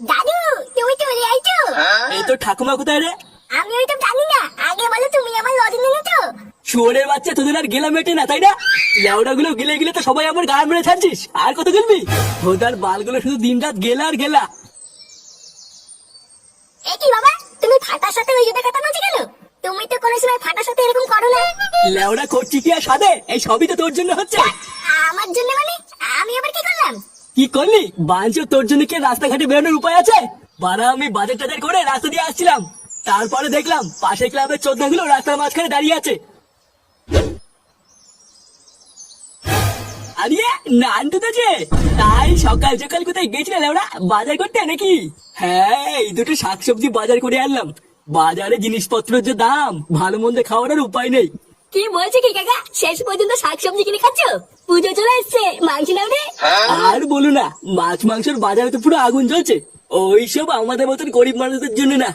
দাদু তুমি চলে আইছো। এই তো ঠাকুমা কোথায় রে? আমি ওই তো জানি না। আগে বলো তুমি আমার লজেন এনেছো শুয়োরের বাচ্চা তোদের আর গেলা মেটে না তাই না? লেওড়া গুলো গিলে গিলে তো সবাই আমার গায়ে মেরে ছাড়ছিস। আর কত গেলবি ভোদার বালগুলো শুধু দিন রাত গেলা আর গেলা। এ কি বাবা তুমি ফাটার সাথে ওই জুতা কথা বলছো কেন? তুমি তো কোনো সময় ফাটার সাথে এরকম করো না। লেওড়া করছি কি আর সাদে এই সবই তো তোর জন্য হচ্ছে। আমার জন্য মানে? আমি আবার কি করলাম? কি করলি? বাঞ্চ, তোর জন্য কি রাস্তাঘাটে বেরোনোর উপায় আছে? বারা আমি বাজার টাজার করে রাস্তা দিয়ে আসছিলাম। তারপরে দেখলাম পাশের ক্লাবের চোদ্দা গুলো রাস্তার মাঝখানে দাঁড়িয়ে আছে। আরে নান্টু তো যে! তাই সকাল সকাল কোথায় গেছিলে লেওড়া? বাজার করতে নাকি? হ্যাঁ এই দুটো শাকসবজি বাজার করে আনলাম। বাজারে জিনিসপত্রের যে দাম, ভালো মন্দ খাওয়ার উপায় নেই। কি বলছো কি কাকা? শেষ পর্যন্ত শাকসবজি কিনে খাচ্ছ? পুজো চলে এসছে। মাংস নাও রে। আর বলো না মাছ মাংসের বাজারে তো পুরো আগুন জ্বলছে। ওইসব আমাদের মতন গরিব মানুষদের জন্য না।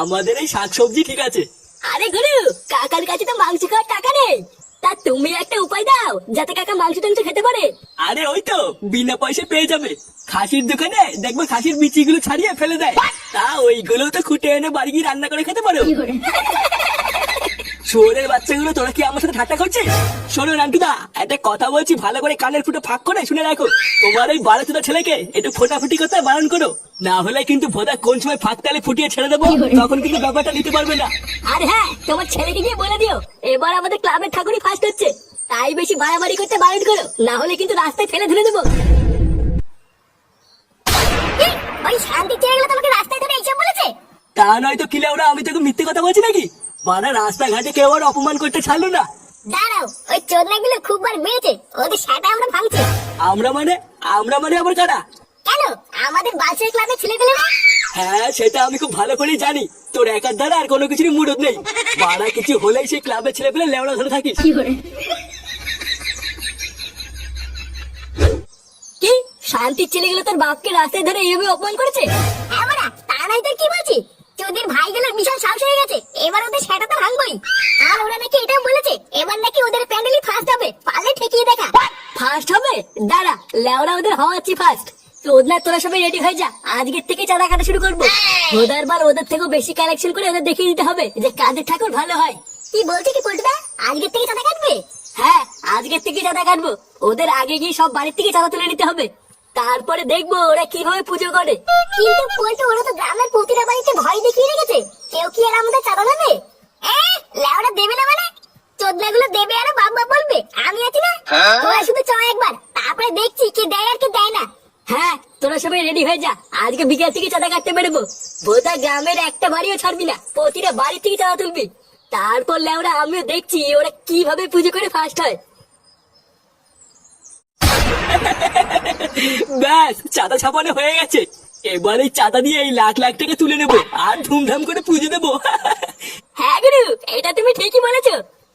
আমাদের এই শাকসবজি ঠিক আছে। আরে গুরু কাকার কাছে তো মাংস খাওয়ার টাকা নেই। তা তুমি একটা উপায় দাও যাতে কাকা মাংস টাংস খেতে পারে। আরে ওই তো বিনা পয়সা পেয়ে যাবে। খাসির দোকানে দেখবে খাসির বিচিগুলো ছাড়িয়ে ফেলে দেয়। তা ওইগুলো তো খুঁটে এনে বাড়ি গিয়ে রান্না করে খেতে পারো। শুয়োরের বাচ্চাগুলো তোরা কি আমার সাথে ঠাট্টা করছিস? শোনো নান্টুদা একটা কথা বলছি ভালো করে কানের ফুটো ফাঁক করে শুনে রাখো। তোমার এই বারোচোদা ছেলেকে একটু ফোটাফুটি করতে বারণ করো। না হলে কিন্তু ভোদা কোন সময় ফাঁক তালে ফুটিয়ে ছেড়ে দেবো তখন কিন্তু ব্যাপারটা নিতে পারবে না। আর হ্যাঁ তোমার ছেলেকে গিয়ে বলে দিও এবার আমাদের ক্লাবের ঠাকুরই ফার্স্ট হচ্ছে। তাই বেশি বাড়াবাড়ি করতে বারণ করো না হলে কিন্তু রাস্তায় ফেলে ধরে দেবো। ওই শান্তি ছেলেগুলো তোমাকে রাস্তায় ধরে এইসব বলেছে? তা নয় তো কিলে ওরা আমি তোকে মিথ্যে কথা বলছি নাকি? বারা রাস্তাঘাটে কেউ আর অপমান করতে ছাড়লো না। দাঁড়াও ওই চোদনাগুলো খুব বার মেরেছে ওদের সাথে আমরা ভাঙছি। আমরা মানে আমরা মানে আবার কারা? কেন? আমাদের বাচ্চার ক্লাবের ছেলেগুলো হ্যাঁ সেটা আমি খুব ভালো করেই জানি। তোর একার দ্বারা আর কোনো কিছুরই মুরত নেই। বাড়া কিছু হলেই সেই ক্লাবের ছেলে পেলে লেওড়া ধরে থাকিস। কি শান্তির ছেলেগুলো তোর বাপকে রাস্তায় ধরে এইভাবে অপমান করেছে? আমরা তা নাই তো কি বলছি তোদের ভাইগুলোর বিশাল সাহস হয়ে গেছে। এবার ওদের সেটা তো ভাঙবই। আর ওরা নাকি এটাও বলেছে এবার নাকি ওদের প্যান্ডেলই ফার্স্ট হবে। পারলে ঠেকিয়ে দেখা। ফার্স্ট হবে? দাঁড়া লেওরা ওদের হওয়াচ্ছি ফার্স্ট তোদনা তোরা সবাই রেডি হয়ে যা আজকের থেকে চাঁদা কাটা শুরু করব। ওদের বার ওদের থেকেও বেশি কালেকশন করে ওদের দেখিয়ে দিতে হবে যে কাদের ঠাকুর ভালো হয়। কি বলছি কি পল্টুদা? আজকের থেকে চাঁদা কাটবে? হ্যাঁ আজকের থেকে চাঁদা কাটবো। ওদের আগে গিয়ে সব বাড়ির থেকে চাঁদা তুলে নিতে হবে। তারপরে দেখব ওরা কীভাবে পুজো করে। কিন্তু পল্টু ওরা তো গ্রামের প্রতিটা বাড়িতে ভয় দেখিয়ে রেখেছে। কেউ কি আর আমাদের চাঁদা দেবে লেওরা দেবে না মানে? দেবে আর বাপ বলবে। আমি আছি না। তোরা শুধু চ একবার। তারপরে দেখছি কি দেয় আর কি দেয় না। হ্যাঁ তোরা সবাই রেডি হয়ে যা। আজকে বিকেল থেকে চাঁদা কাটতে বেরোবো। বোধা গ্রামের একটা বাড়িও ছাড়বি না। প্রতিটা বাড়ি থেকে চাঁদা তুলবি। তারপর লেওরা আমিও দেখছি ওরা কীভাবে পুজো করে ফার্স্ট হয়। ব্যাস চাঁদা ছাপানো হয়ে গেছে। এবার এই চাঁদা দিয়ে এই লাখ লাখ টাকা তুলে নেব আর ধুমধাম করে পুজো দেবো। হ্যাঁ গুরু এটা তুমি ঠিকই বলেছ।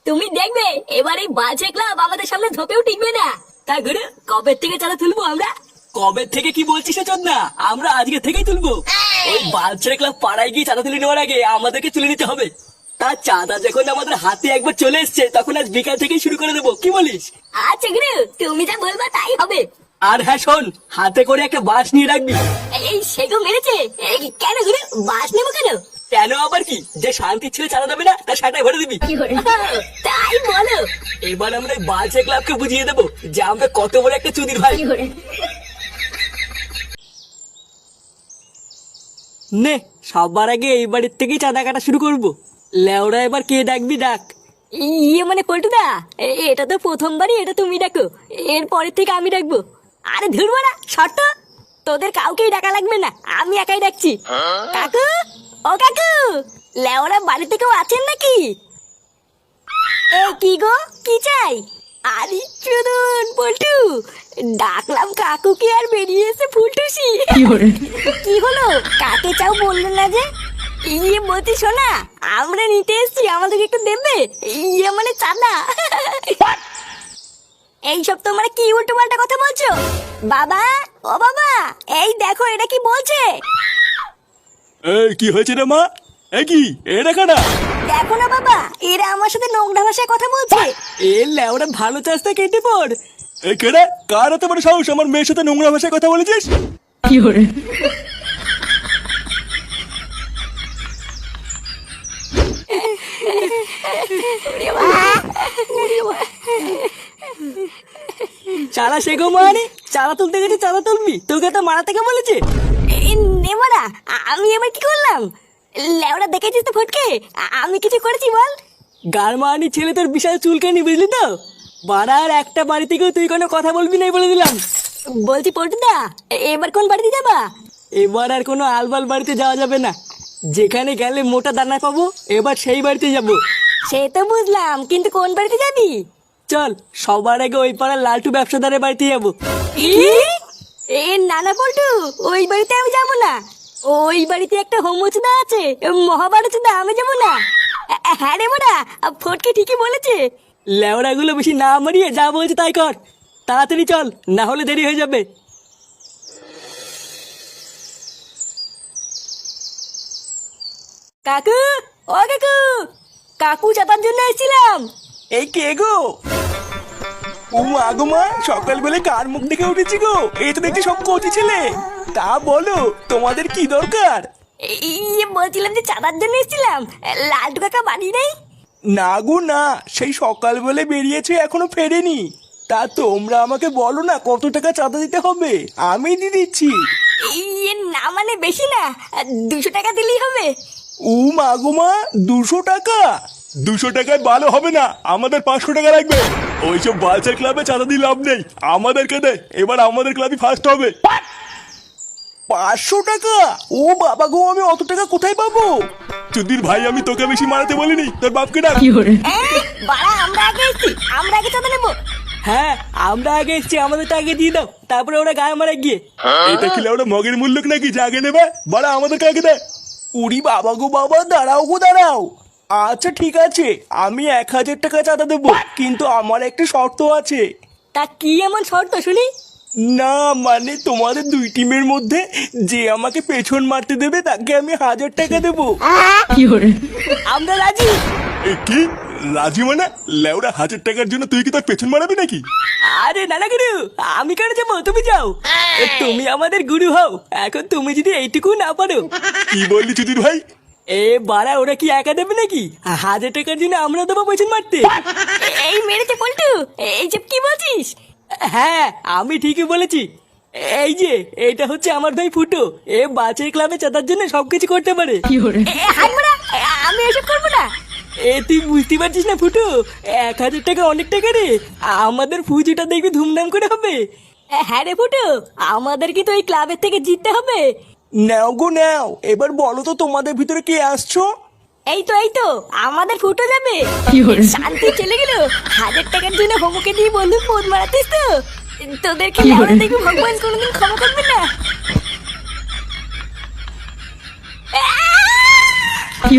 তুমি দেখবে এবার এই বাজে ক্লাব আমাদের সামনে ধোপেও টিকবে না। তা গুরু কবে থেকে চাঁদা তুলবো আমরা? কবে থেকে কি বলছিস না আমরা আজকে থেকেই তুলবো। ওই বালছেড়ে ক্লাব পাড়ায় গিয়ে চাঁদা তুলে নেওয়ার আগে আমাদেরকে তুলে নিতে হবে। তার চাঁদা যখন আমাদের হাতে একবার চলে এসছে তখন আজ বিকাল থেকে শুরু করে দেবো। কি বলিস? আচ্ছা গুরু তুমি যা বলবা তাই হবে। আর হ্যাঁ শোন হাতে করে একটা বাঁশ নিয়ে রাখবি। এই সেগো মেরেছে। কেন গুরু বাস নেব কেন? কেন আবার কি? যে শান্তি ছেলে দেবে না তার ভরে দিবি। তাই বলো। এবার আমরা বালছে ক্লাবকে বুঝিয়ে দেবো যে আমরা কত বড় একটা চুদির ভাই। নে সবার আগে এই বাড়ির থেকেই চাঁদা কাটা শুরু করব। লেওরা এবার কে ডাকবি ডাক? ইয়ে মানে পল্টুদা এ- এটা তো প্রথমবারই এটা তুমি ডাকো। এর পরের থেকে আমি ডাকবো। আরে ধরবো না শর্ত তোদের কাউকেই ডাকা লাগবে না আমি একাই ডাকছি। কাকু ও কাকু লেওরা বাড়িতে কেউ আছেন নাকি? এ কি গো কি চাই? আরে চুদন পল্টু ডাকলাম কাকু কি আর বেরিয়ে এসে ফুলটুসি। কি হলো? কাকে চাও বলল না যে? ইয়ে বলছি শোনা আমরা নিতে এসছি আমাদেরকে একটু দেবে? ইয়ে মানে চাঁদা। এইসব তোমরা কি উল্টো পাল্টা কথা বলছো? বাবা ও বাবা এই দেখো এটা কি বলছে? এই কি হয়েছে রে মা? এ কি? এটা কাটা দেখো না বাবা এরা আমার সাথে নোংরা ভাষায় কথা বলছে। এ লেওরা ভালো চাষটা কেটে পড়। এই কেডা কার এত বড় সাহস? আমার মেয়ের সাথে নোংরা ভাষায় কথা বলেছিস? চালা শেখো মানে চালা তুলতে গেছে চালা তুলবি। তোকে তো মারা থেকে বলেছে? নেব না আমি এবার কি করলাম? লেওরা দেখেছিস তো ফটকে? আমি কিছু করেছি বল। গারমানি ছেলে তোর বিশাল চুলকানি বুঝলি তো? বাড়ার একটা বাড়ি থেকেও তুই কোনো কথা বলবি নাই বলে দিলাম। বলছি পল্টুদা এ- এবার কোন বাড়িতে যাবা? এবার আর কোনো আলবাল বাড়িতে যাওয়া যাবে না। যেখানে গেলে মোটা দানা পাবো এবার সেই বাড়িতে যাব। সে তো বুঝলাম কিন্তু কোন বাড়িতে যাবি? চল সবার আগে ওই পাড়ার লালটু ব্যবসাদারের বাড়িতে যাব। এ নানা পল্টু ওই বাড়িতে আমি যাব না। ওই বাড়িতে একটা হোমচুদা আছে মহাভারতদা আমি যাব না। হ্যাঁ রে মোরা ফটকে ঠিকই বলেছে। লেওড়াগুলো বেশি না মারিয়ে যা বলছে তাই কর। তাড়াতাড়ি চল না হলে দেরি হয়ে যাবে। কাকু ও কাকু কাকু চাপার জন্য এসেছিলাম। এই কে গো? ও আগো মা সকালবেলা কার মুখ দেখে উঠেছি গো? এই তো দেখছি সব কচি ছেলে। তা বলো তোমাদের কি দরকার? ইয়ে বলছিলাম যে চাঁদার জন্য এসেছিলাম। লালটু কাকা বাড়ি নেই? না গো না। সেই সকালবেলা বেরিয়েছে এখনও ফেরেনি। তা তোমরা আমাকে বলো না কত টাকা চাঁদা দিতে হবে? আমি দিয়ে দিচ্ছি। ইয়ে না মানে বেশি না দুশো টাকা দিলেই হবে। ও মা দুশো টাকা? দুশো টাকায় ভালো হবে না আমাদের পাঁচশো টাকা লাগবে। ওইসব বালচার ক্লাবে চাঁদা দিয়ে লাভ নেই আমাদেরকে দে এবার আমাদের ক্লাবই ফার্স্ট হবে। পাঁচশো টাকা? ও বাবা গো আমি অত টাকা কোথায় পাবো? চুদির ভাই আমি তোকে বেশি মারাতে বলিনি তোর বাপকে ডাক। বাড়া আমরা আগে এসেছি আমরা আগে চাঁদা নেব। হ্যাঁ আমরা আগে এসছি আমাদেরটা আগে দিয়ে দাও তারপরে ওরা গায়ে মারা গিয়ে। এটা খেলে ওরা মগের মূল্য নাকি জাগে নেবে? বড় আমাদের কাকে দে। উড়ি বাবা গো বাবা দাঁড়াও গো দাঁড়াও। আচ্ছা ঠিক আছে। আমি এক হাজার টাকা চাঁদা দেবো কিন্তু আমার একটা শর্ত আছে। তা কি এমন শর্ত শুনি? না মানে তোমাদের দুই টিমের মধ্যে যে আমাকে পেছন মারতে দেবে তাকে আমি হাজার টাকা দেবো। আমরা রাজি? এ কি? রাজি মানে? লেওরা হাজার টাকার জন্য তুই কি তোর পেছন মারাবি নাকি? আরে নানা গুরু আমি কেন যাব? তুমি যাও। তুমি আমাদের গুরু হও। এখন তুমি যদি এইটুকু না পারো। কি বললি চুদির ভাই? এ বাড়া ওরা কি একা দেবে নাকি? হাজার টাকার জন্য আমরা দেবো পেছন মারতে। এই মেরেছে পল্টু এই যে কি বলছিস? হ্যাঁ আমি ঠিকই বলেছি। এই যে এটা হচ্ছে আমার ভাই ফুটো। এ বাচ্চার ক্লাবে চাঁদার জন্য সবকিছু করতে পারে। আমি এসব করব না। এ তুই বুঝতে পারছিস না ফুটো? এক হাজার টাকা অনেক টাকা রে। আমাদের পুজোটা দেখবি ধুমধাম করে হবে। হ্যাঁ রে ফুটু আমাদের কি তো ওই ক্লাবের থেকে জিততে হবে। নাও গো নাও। এবার বলো তো তোমাদের ভিতরে কে আসছো? এই তো এই তো আমাদের ফুটো যাবে। শান্তি চলে গেল। হাজার টাকার জন্য হোমকে দিয়ে বন্ধু ফোন মারাতিস তো। তোদেরকে মনে দেখবি? ভগবান কোনোদিন ক্ষমা করবে না। কি!